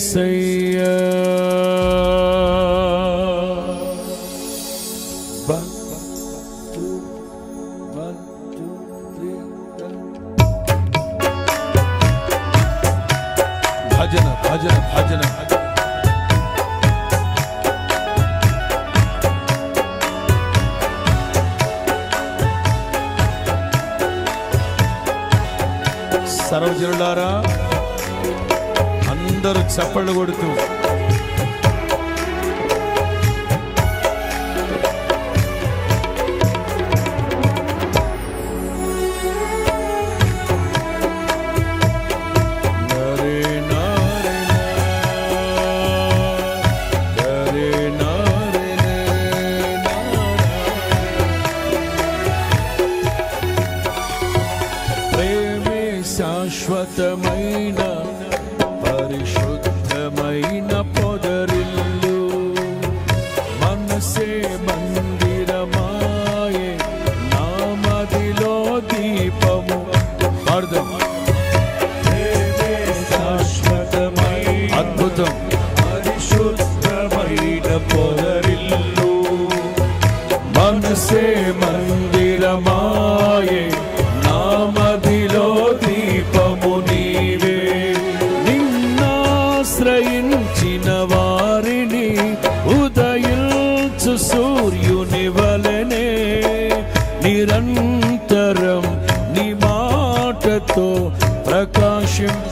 say అందరూ చప్పళ్ళు కొడుతూ సూర్యుని వలనే నిరంతరం నీ మాటతో ప్రకాశింపచేయుదువు.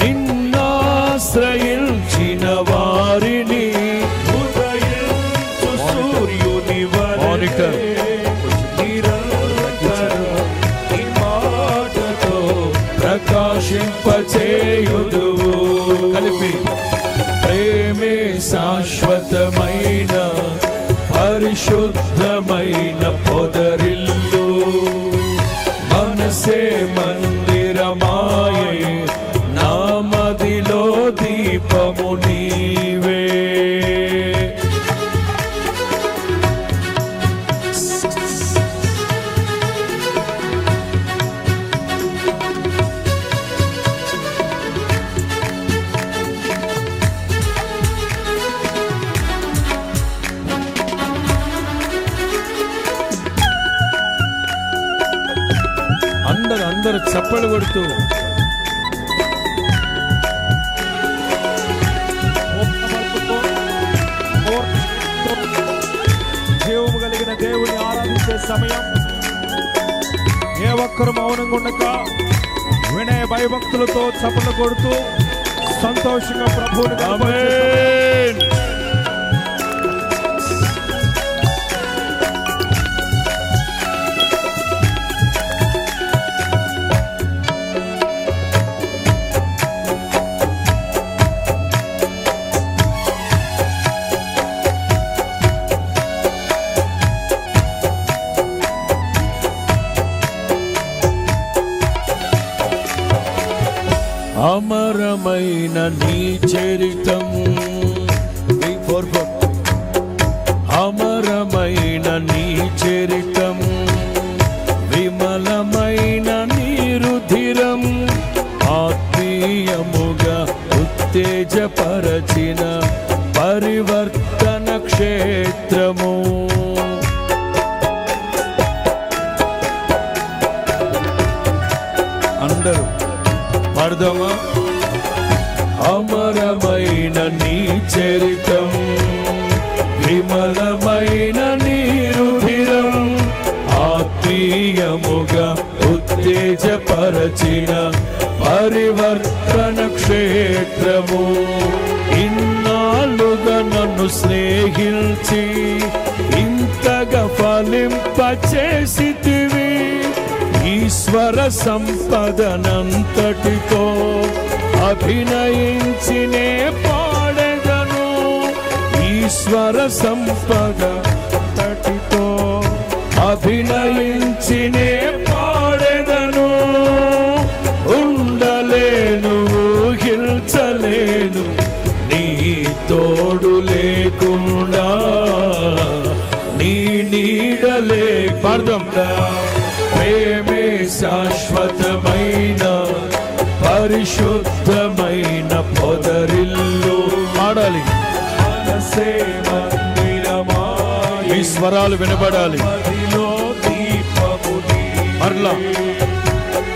నిన్నాశ్రయించిన శాశ్వతమైన పరిశుద్ధమైన పొదరిల్లు. మనసే మందిరమాయే అందరు అందరు చప్పలు కొడుతూ. జీవము కలిగిన దేవుని ఆరాధించే సమయం. ఏ ఒక్కరు మౌనంగా ఉండక వినయ భయభక్తులతో చప్పలు కొడుతూ సంతోషంగా ప్రభువుని ఆత్మీయముగా ఉత్తేజపరచిన పరివర్తన క్షేత్రము. అందరూ పాడదామా? అమరమైన నీ చరితం విమలమైన నీరుభిరం ఆత్మీయముగా ఉత్తేజపరచిన పరివర్తన క్షేత్రము ఇన్నాళ్ళుగా నన్ను స్నేహించి ఇంతగా ఫలింపచేసితివి. ఈశ్వర సంపదనంతటితో అభినయించినే పాడగను ఈశ్వర సంపద తటితో అభినయించినే పాడదాం. ప్రేమే శాశ్వతమైన పరిశుద్ధమైన పొదరిల్లు. మందిరమాయే. ఈ స్వరాలు వినబడాలి. మరలా.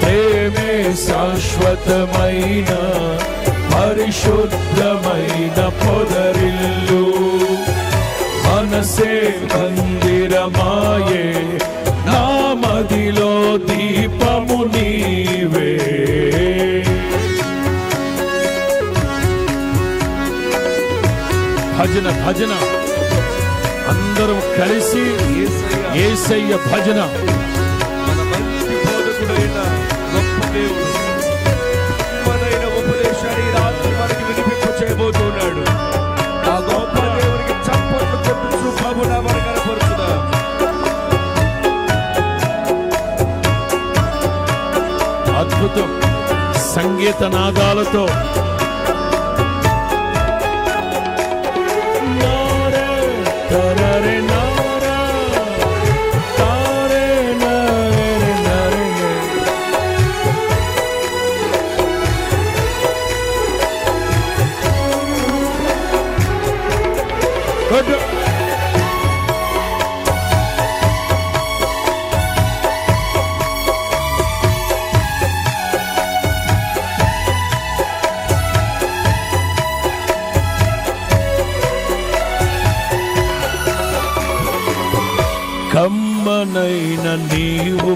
ప్రేమే శాశ్వతమైన పరిశుద్ధమైన పొదరిల్లు. మనసే మందిరమాయే. నా మదిలో దీపము నీవే. భజన భజన. అందరం కలిసి ఏసయ్య భజన. అద్భుతం. సంగీత నాదాలతో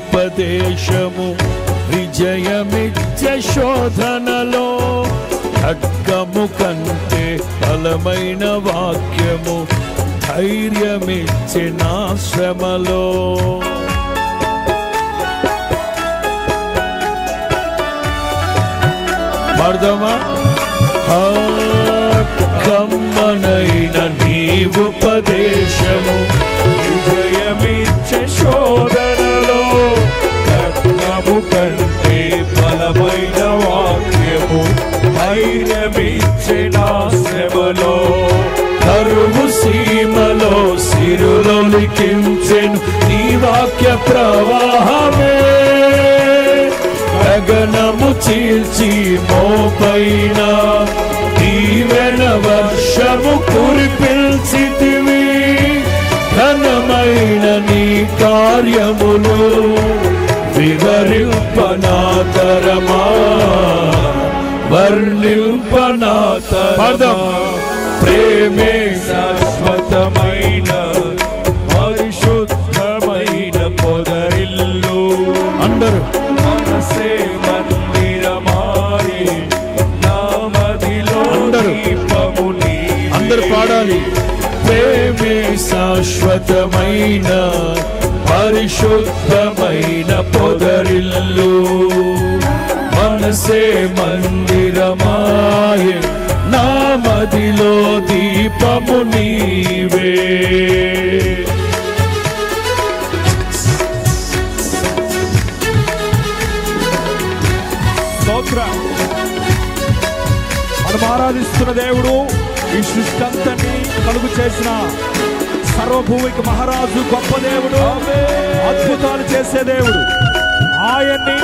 ఉపదేశము విజయమిచ్చ శోధనలో ఖడ్గము కంటే బలమైన వాక్యము ధైర్యమిచ్చిన నా శ్రమలో. పాడదామా ఆ, కమ్మనైన నీ సిరులో లిఖించెను నీ వాక్య ప్రవాహమే. గగనము చీల్చి మోపైన దీవెన వర్షము కురిపిల్చితివి ఘనమైన నీ కార్యములు వివరింపనాతరమా. వర్ణింపనాతరమా. ప్రేమే శాశ్వతమైన శాశ్వతమైన పరిశుద్ధమైన పొదరిల్లు. మనసే మందిరమాయ నా మదిలో దీపము నీవే. మనం ఆరాధిస్తున్న దేవుడు ఈ సృష్టి అంతని కలుగు చేసిన సర్వభూమికి మహారాజు గొప్ప దేవుడు. అద్భుతాలు చేసే దేవుడు. ఆయన్ని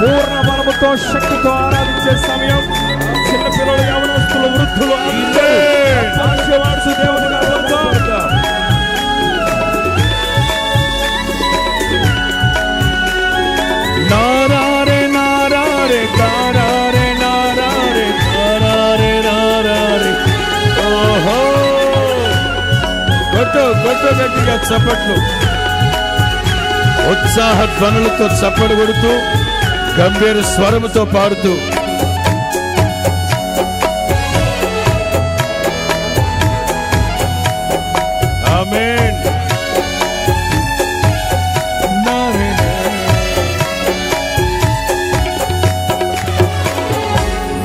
పూర్ణ బలముతో శక్తితో ఆరాధించే సమయం. చిన్న పిల్లలు యవనస్తులు వృద్ధులు అందరూ సాక్ష్యవాడుచు ఎంతో గట్టిగా చప్పట్లు. ఉత్సాహ ధ్వనులతో చప్పడు కొడుతూ గంభీర స్వరముతో పాడుతూ.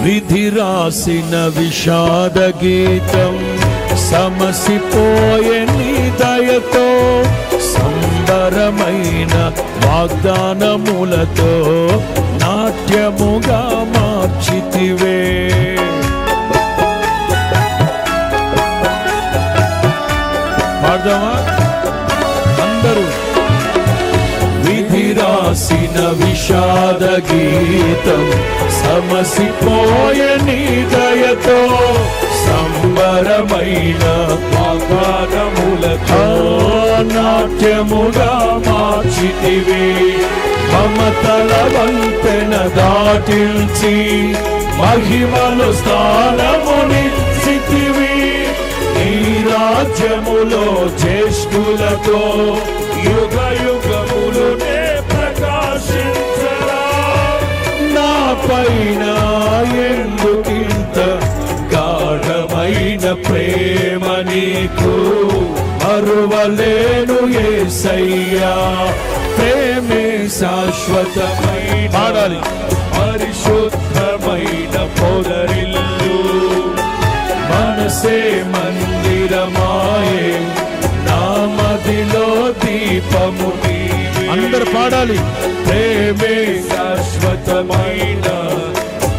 విధి రాసిన విషాద గీతం సమసిపోయని దయతో సుందరమైన వాగ్దానములతో నాట్యముగా మార్చితివే. పాడదామా? అందరూ విధి రాసిన విషాద గీతం సమసిపోయని దయతో సమ సుందరమైన వాగ్దానములతో నాట్యముగా మార్చితివి. మమతల వంతెన దాటిల్చి మహిమలు స్థానముని స్థితివి. నీ రాజ్యములో జ్యేష్ఠులతో యుగ యుగములునే ప్రకాశించరా. నా పైన ప్రేమ నీకు మరువలేను ఏసయ్యా. ప్రేమే శాశ్వతమైన పాడాలి. పరిశుద్ధమైన పొదరిల్లు. మనసే మందిరమాయే నా మదిలో దీపము. అందరు పాడాలి. ప్రేమే శాశ్వతమైన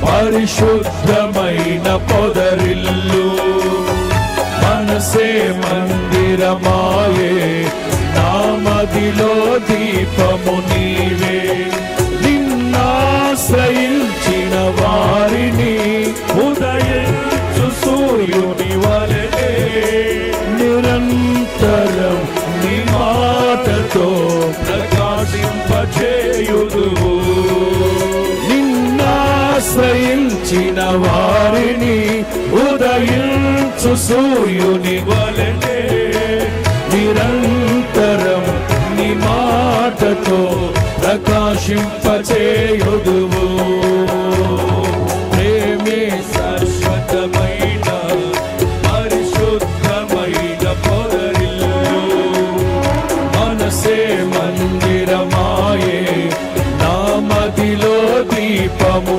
పరిశుద్ధమైన పొదరిల్లు. మనసే మందిరమాయే నా మదిలో దీపము నీవే నిన్నాశ్రయించిన వారిని ఉదయించు సూర్యుని వలే నిరంతరం నీ మాటతో ప్రకాశింపచేయుదువు నిన్నాశ్రయించిన వారిని ఉదయం ఉదయించు సూర్యుని వలనే నిరంతరం నీ మాటతో ప్రకాశింపచేయుదువు. ప్రేమే శాశ్వతమైన పరిశుద్ధమైన పొదరిల్లు. మనసే మందిరమాయే నా మదిలో దీపము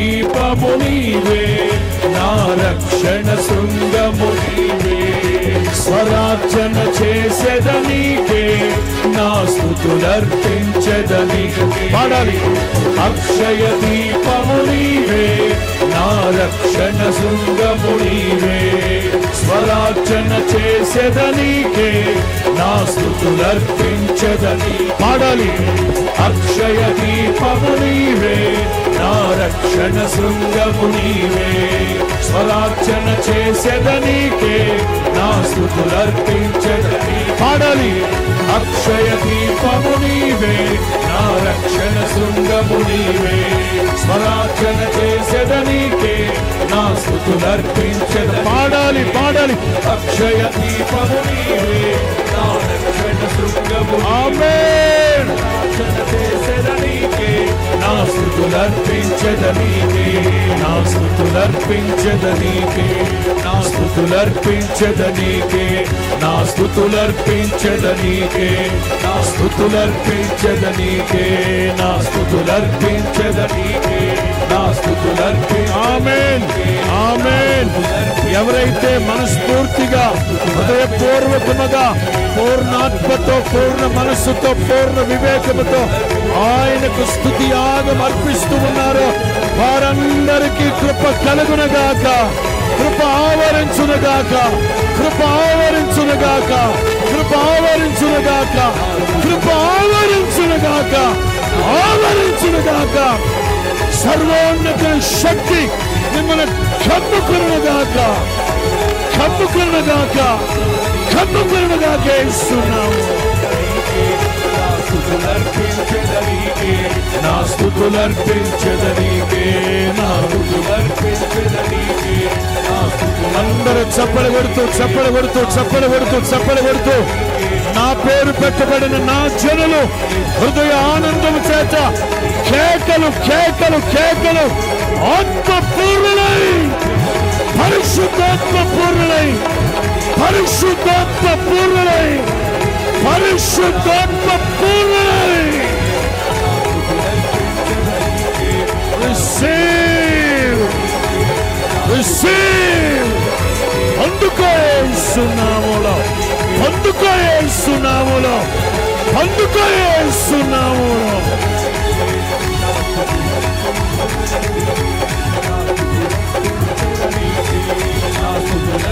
ప్రార్థన చేసేదనికే నా స్థుతులర్పించదని పాడాలి. అక్షయ దీపము నీవే. నా రక్షణ శృంగము నీవే. ఆరాధన చేసేదనీకే నా స్థుతులర్పించదని పాడాలి. అక్షయ దీపము నీవే నా రక్షణ శృంగము నీవే. స్వరార్చన చేసేదనీకే నా స్థుతులర్పించదని పాడాలి. అక్షయ దీపము నీవే నా రక్షణ శృంగము నీవే. స్వరార్చన చేసేదనీకే నా స్థుతులర్పించద పాడాలి పాడాలి. అక్షయ దీపము నీవే. నా రక్షణ శృంగము ఆమేన్. నా స్థుతులర్పించదనీకే నా స్థుతులర్పించదనీకే నా స్థుతులర్పించదనీకే నా స్థుతులర్పించదనీకే నా స్థుతులర్పించదనీకే నా స్థుతులర్పించదనీకే ఆమెన్. ఆమెన్. ఎవరైతే మనస్ఫూర్తిగా హృదయపూర్వకముగా పూర్ణాత్మతో పూర్ణ మనస్సుతో పూర్ణ వివేకముతో ఆయనకు స్థుతి యాగం అర్పిస్తూ ఉన్నారో వారందరికీ కృప కలుగునగాక కృప ఆవరించునగాక కృప ఆవరించునగాక కృప ఆవరించునగాక కృప ఆవరించునగాక ఆవరించునగాక. సర్వోన్నత శక్తి మిమ్మల్ని కమ్ముకునుగాక కమ్ముకునుగాక కమ్ముకునుగాక ఇస్తున్నాము నా స్థుతులర్పించదనీకే నా స్థుతులర్పించదనీకే నా అందరూ చప్పలు కొడుతూ చప్పలు కొడుతూ చప్పలు కొడుతూ చప్పలు కొడుతూ నా పేరు పెట్టబడిన నా జనులు హృదయ ఆనందం చేత కేకలు కేకలు కేకలు ఆత్మపూర్ణులై పరిశుద్ధాత్మ పూర్ణులై పరిశుద్ధాత్మ పూర్ణులై పరిశుద్ధాత్మ పూర్ణులై Receive! Receive! అందుకో సున్నాములో అందుకో సున్నాములో అందుకో సున్నాములో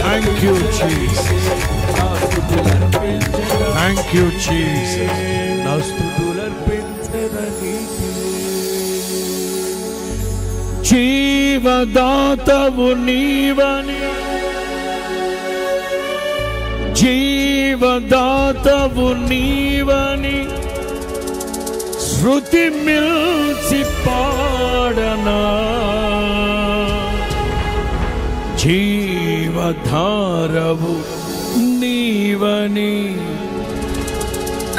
Thank you, Jesus. Thank you, Jesus. నా స్థుతులర్పించదని జీవదాతవు నీవని జీవదాతవు నీవని శృతి మిల్చి పాడనా? జీవధారవు నీవని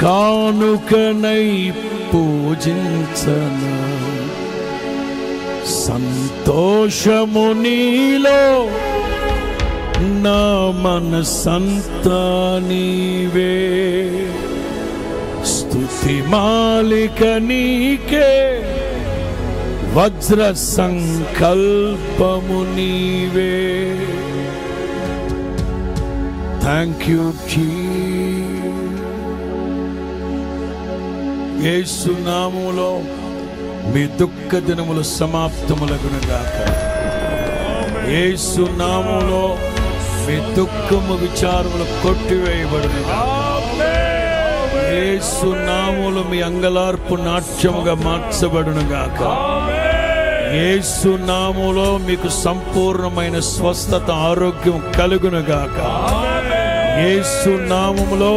కానుకనై పూజించనా? సంతోషము నీలో నా మనసంతా నీవే. స్తుతి నీకే. వజ్ర సంకల్పము నీవే. థ్యాంక్ యూ యేసు మీ దుఃఖ దినములు సమాప్తములగునగాక. ఏసునాములో మీ దుఃఖము విచారములు కొట్టివేయబడును యేసు నామములు మీ అంగలార్పు నాట్యముగా మార్చబడును గాక. యేసు నామములో మీకు సంపూర్ణమైన స్వస్థత ఆరోగ్యం కలుగును గాక. యేసు నామములో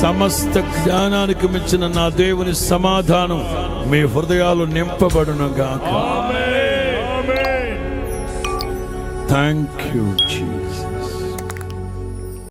సమస్త జ్ఞానానికి మించిన నా దేవుని సమాధానం మీ హృదయాలు నింపబడును గాక. Thank you Jesus